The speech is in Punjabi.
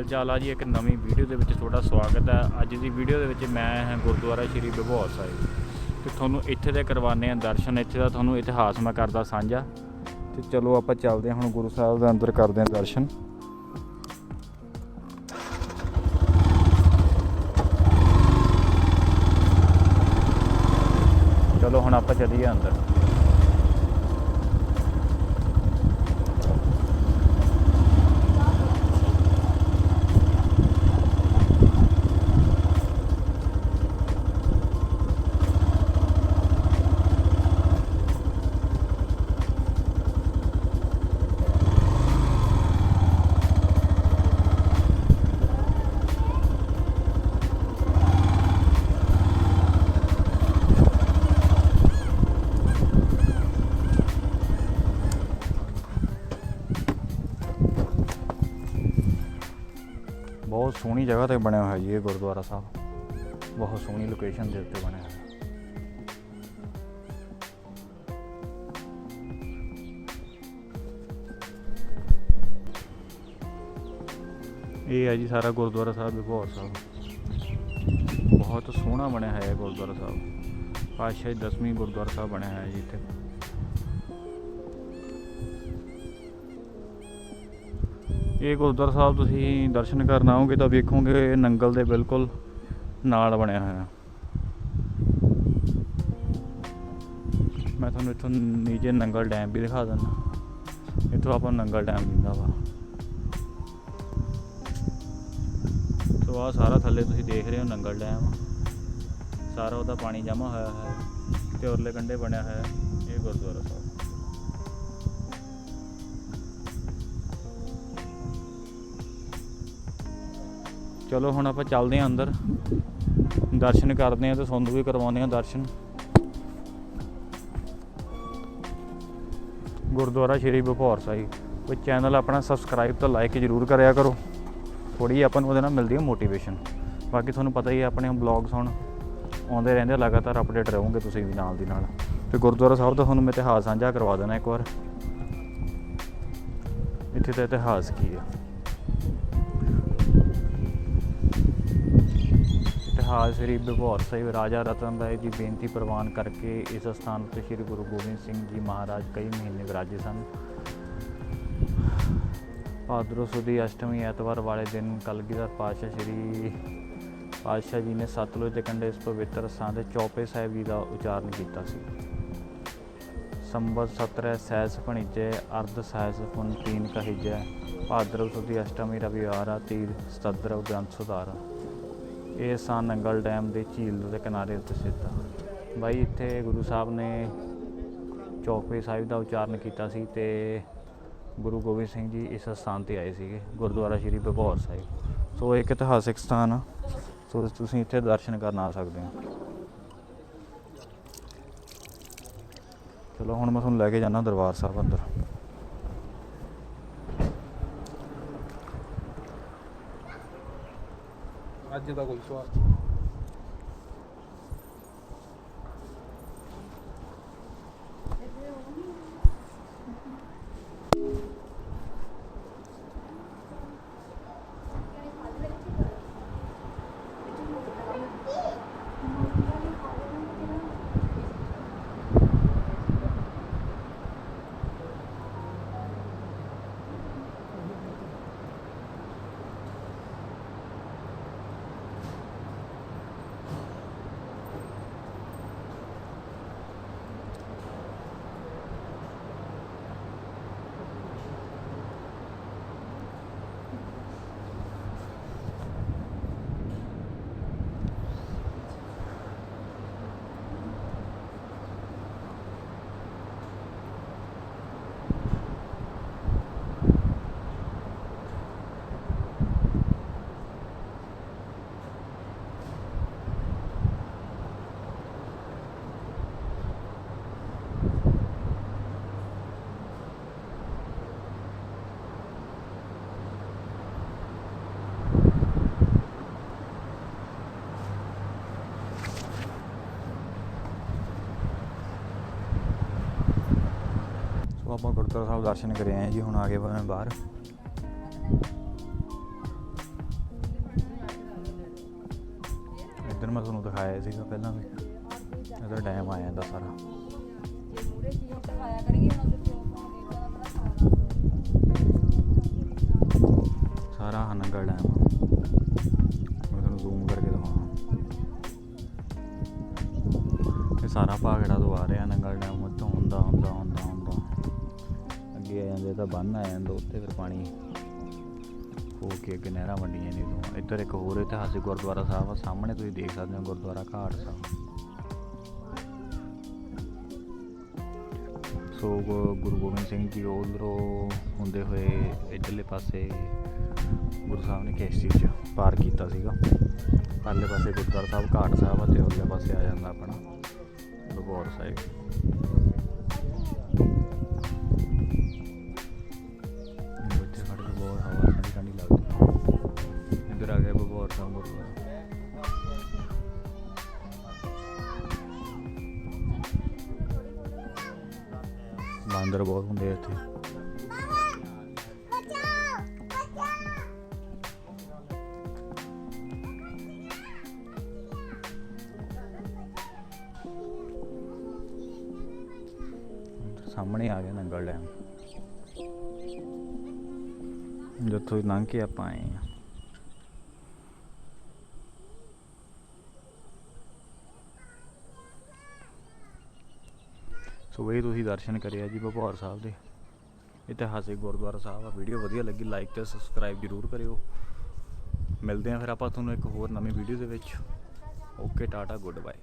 ਹਾਲ ਚਾਲ ਆ ਜੀ, ਇੱਕ ਨਵੀਂ ਵੀਡੀਓ ਦੇ ਵਿੱਚ ਤੁਹਾਡਾ ਸਵਾਗਤ ਹੈ। ਅੱਜ ਦੀ ਵੀਡੀਓ ਦੇ ਵਿੱਚ ਮੈਂ ਹਾਂ ਗੁਰਦੁਆਰਾ ਸ਼੍ਰੀ ਵਿਭੋਰ ਸਾਹਿਬ। ਤੇ ਤੁਹਾਨੂੰ ਇੱਥੇ ਦੇ ਕਰਵਾਨੇ ਆ ਦਰਸ਼ਨ, ਇੱਥੇ ਦਾ ਤੁਹਾਨੂੰ ਇਤਿਹਾਸ ਮੈਂ ਕਰਦਾ ਸਾਂਝਾ। ਤੇ ਚਲੋ ਆਪਾਂ ਚੱਲਦੇ ਹਾਂ, ਹੁਣ ਗੁਰੂ ਸਾਹਿਬ ਦੇ ਅੰਦਰ ਕਰਦੇ ਹਾਂ ਦਰਸ਼ਨ। ਚਲੋ ਹੁਣ ਆਪਾਂ ਚੱਲੀਏ ਅੰਦਰ। ਬਹੁਤ ਸੋਹਣੀ ਜਗ੍ਹਾ ਤੇ ਬਣਿਆ ਹੋਇਆ ਜੀ ਇਹ ਗੁਰਦੁਆਰਾ ਸਾਹਿਬ। ਬਹੁਤ ਸੋਹਣੀ ਲੋਕੇਸ਼ਨ ਦੇ ਉੱਤੇ ਬਣਿਆ ਹੋਇਆ। ਇਹ ਹੈ ਜੀ ਸਾਰਾ ਗੁਰਦੁਆਰਾ ਸਾਹਿਬ ਵਿਭੋਰ ਸਾਹਿਬ। ਬਹੁਤ ਸੋਹਣਾ ਬਣਿਆ ਹੋਇਆ ਹੈ ਗੁਰਦੁਆਰਾ ਸਾਹਿਬ। ਪਾਤਸ਼ਾਹੀ ਦਸਵੀਂ ਗੁਰਦੁਆਰਾ ਸਾਹਿਬ ਬਣਿਆ ਹੋਇਆ ਜੀ ਇੱਥੇ। ਇਹ ਗੁਰਦੁਆਰਾ ਸਾਹਿਬ ਤੁਸੀਂ ਦਰਸ਼ਨ ਕਰਨ ਆਓਗੇ ਤਾਂ ਵੇਖੋਗੇ ਨੰਗਲ ਦੇ ਬਿਲਕੁਲ ਨਾਲ ਬਣਿਆ ਹੋਇਆ। ਮੈਂ ਤੁਹਾਨੂੰ ਇੱਥੋਂ ਨੀਚੇ ਨੰਗਲ ਡੈਮ ਵੀ ਦਿਖਾ ਦਿੰਦਾ। ਇੱਥੋਂ ਆਪਾਂ ਨੰਗਲ ਡੈਮ ਦਿੰਦਾ ਵਾ। ਸੋ ਆ ਸਾਰਾ ਥੱਲੇ ਤੁਸੀਂ ਦੇਖ ਰਹੇ ਹੋ ਨੰਗਲ ਡੈਮ। ਸਾਰਾ ਉਹਦਾ ਪਾਣੀ ਜਮ੍ਹਾਂ ਹੋਇਆ ਹੈ ਤੇ ਉਰਲੇ ਕੰਢੇ ਬਣਿਆ ਹੋਇਆ ਇਹ ਗੁਰਦੁਆਰਾ ਸਾਹਿਬ। ਚਲੋ ਹੁਣ ਆਪਾਂ ਚੱਲਦੇ ਹਾਂ ਅੰਦਰ। ਦਰਸ਼ਨ ਕਰਦੇ ਹਾਂ ਤੇ ਤੁਹਾਨੂੰ ਵੀ ਕਰਵਾਉਂਦੇ ਹਾਂ ਦਰਸ਼ਨ। ਗੁਰਦੁਆਰਾ ਸ਼੍ਰੀ ਬਪੌਰ ਸਾਹਿਬ। ਕੋਈ ਚੈਨਲ ਆਪਣਾ ਸਬਸਕ੍ਰਾਈਬ ਤਾਂ ਲਾਈਕ ਜ਼ਰੂਰ ਕਰਿਆ ਕਰੋ। ਥੋੜੀ ਆਪਾਂ ਨੂੰ ਉਹਦੇ ਨਾਲ ਮਿਲਦੀ ਹੈ ਮੋਟੀਵੇਸ਼ਨ ਬਾਕੀ ਤੁਹਾਨੂੰ ਪਤਾ ਹੀ ਹੈ ਆਪਣੇ ਬਲੌਗਸ ਹੁਣ ਆਉਂਦੇ ਰਹਿੰਦੇ ਲਗਾਤਾਰ ਅਪਡੇਟ ਰਹੋਗੇ ਤੁਸੀਂ ਵੀ ਨਾਲ ਦੀ ਨਾਲ। ਤੇ ਗੁਰਦੁਆਰਾ ਸਾਹਿਬ ਦਾ ਤੁਹਾਨੂੰ ਮੈਂ ਇਤਿਹਾਸ ਸਾਂਝਾ ਕਰਵਾ ਦੇਣਾ ਇੱਕ ਵਾਰ। ਇੱਥੇ ਦਾ ਇਤਿਹਾਸ ਕੀ ਹੈ? ਇਤਿਹਾਸ ਸ੍ਰੀ ਵਿਭੋਰ ਸਾਹਿਬ ਰਾਜਾ ਰਤਨ ਰਾਏ ਦੀ ਬੇਨਤੀ ਪ੍ਰਵਾਨ ਕਰਕੇ ਇਸ ਸਥਾਨ ਉੱਤੇ ਸ੍ਰੀ ਗੁਰੂ ਗੋਬਿੰਦ ਸਿੰਘ ਜੀ ਮਹਾਰਾਜ ਕਈ ਮਹੀਨੇ ਵਿਰਾਜੇ ਸਨ। ਭਾਦਰੋਂ ਸੁਦੀ ਅਸ਼ਟਮੀ ਐਤਵਾਰ ਵਾਲੇ ਦਿਨ ਕਲਗੀਧਰ ਪਾਤਸ਼ਾਹ ਸ੍ਰੀ ਪਾਤਸ਼ਾਹ ਜੀ ਨੇ ਸਤਲੁਜ ਦੇ ਕੰਢੇ ਇਸ ਪਵਿੱਤਰ ਸਥਾਨ ਤੇ ਚੌਪੇ ਸਾਹਿਬ ਜੀ ਦਾ ਉਚਾਰਨ ਕੀਤਾ ਸੀ। ਸੰਬਤ 17 ਸੈਸ ਭਣੀਜੇ, ਅਰਧ ਸੈਸ ਪੁਨ ਤੀਨ ਕਹੀਜੈ ਭਾਦਰਵ ਸੁਦੀ ਅਸ਼ਟਮੀ ਰਵਿਵਾਰਾ ਤੀਰ ਸਤਦਰਵ ਗ੍ਰੰਥ ਸੁਧਾਰਾ। ਇਹ ਸਥਾਨ ਨੰਗਲ ਡੈਮ ਦੇ ਝੀਲ ਦੇ ਕਿਨਾਰੇ ਉੱਤੇ ਸਥਿਤ ਆ। ਬਾਈ, ਇੱਥੇ ਗੁਰੂ ਸਾਹਿਬ ਨੇ ਚੌਪੇ ਸਾਹਿਬ ਦਾ ਉਚਾਰਨ ਕੀਤਾ ਸੀ ਤੇ ਗੁਰੂ ਗੋਬਿੰਦ ਸਿੰਘ ਜੀ ਇਸ ਸਥਾਨ ਤੇ ਆਏ ਸੀਗੇ, ਗੁਰਦੁਆਰਾ ਸ਼੍ਰੀ ਵਿਭੋਰ ਸਾਹਿਬ। ਸੋ ਇੱਕ ਇਤਿਹਾਸਿਕ ਸਥਾਨ ਆ। ਸੋ ਤੁਸੀਂ ਇੱਥੇ ਦਰਸ਼ਨ ਕਰਨ ਆ ਸਕਦੇ ਹੋ। ਚਲੋ, ਹੁਣ ਮੈਂ ਤੁਹਾਨੂੰ ਲੈ ਕੇ ਜਾਣਾ ਦਰਬਾਰ ਸਾਹਿਬ ਅੰਦਰ। ਅੱਜ ਦਾ ਕੋਈ ਸਵਾਲ ਤੋਂ ਆਪਾਂ ਗੁਰਦੁਆਰਾ ਸਾਹਿਬ ਦਰਸ਼ਨ ਕਰੇ ਆਏ ਜੀ ਹੁਣ ਆ ਗਏ ਬਾਹਰ। ਇੱਧਰ ਮੈਂ ਤੁਹਾਨੂੰ ਦਿਖਾਇਆ ਸੀਗਾ ਪਹਿਲਾਂ ਵੀ। ਇੱਧਰ ਡੈਮ ਆ ਜਾਂਦਾ ਸਾਰਾ। ਅੱਗੇ ਆ ਜਾਂਦੇ ਤਾਂ ਬੰਨ ਆ ਜਾਂਦਾ ਉੱਥੇ ਫਿਰ ਪਾਣੀ ਹੋ ਕੇ ਅੱਗੇ ਨਹਿਰਾਂ ਵੰਡੀਆਂ ਨੇ ਤੋਂ ਇੱਧਰ ਇੱਕ ਹੋਰ ਇਤਿਹਾਸਿਕ ਗੁਰਦੁਆਰਾ ਸਾਹਿਬ ਆ, ਸਾਹਮਣੇ ਤੁਸੀਂ ਦੇਖ ਸਕਦੇ ਹੋ ਗੁਰਦੁਆਰਾ ਘਾਟ ਸਾਹਿਬ। ਸੋ ਗੁਰੂ ਗੋਬਿੰਦ ਸਿੰਘ ਜੀ ਉਧਰੋਂ ਹੁੰਦੇ ਹੋਏ ਇੱਧਰਲੇ ਪਾਸੇ ਗੁਰੂ ਸਾਹਿਬ ਨੇ ਕੇਸਤੀ 'ਚ ਪਾਰ ਕੀਤਾ ਸੀਗਾ। ਪਰਲੇ ਪਾਸੇ ਗੁਰਦੁਆਰਾ ਸਾਹਿਬ, ਘਾਟ ਸਾਹਿਬ ਆ ਉਰਲੇ ਪਾਸੇ ਆ ਜਾਂਦਾ ਆਪਣਾ ਬਗੌਰ ਸਾਹਿਬ। ਬਾਂਦਰ ਬਹੁਤ ਹੁੰਦੇ ਆ ਇੱਥੇ। ਸਾਹਮਣੇ ਆ ਗਿਆ ਨੰਗਲ ਡੈਮ। ਜਿੱਥੋਂ ਲੰਘ ਕੇ ਆਪਾਂ ਆਏ ਹਾਂ। ਸੋ ਇਹ ਤੁਸੀਂ ਦਰਸ਼ਨ ਕਰਿਆ ਜੀ ਭਪੌਰ ਸਾਹਿਬ ਦੇ। ਇਤਿਹਾਸਿਕ ਗੁਰਦੁਆਰਾ ਸਾਹਿਬ ਆ। ਵੀਡੀਓ ਵਧੀਆ ਲੱਗੀ ਲਾਈਕ ਤੇ ਸਬਸਕ੍ਰਾਈਬ ਜਰੂਰ ਕਰਿਓ। ਮਿਲਦੇ ਹਾਂ ਫਿਰ ਆਪਾਂ ਤੁਹਾਨੂੰ ਇੱਕ ਹੋਰ ਨਵੀਂ ਵੀਡੀਓ ਦੇ ਵਿੱਚ। Okay Tata good bye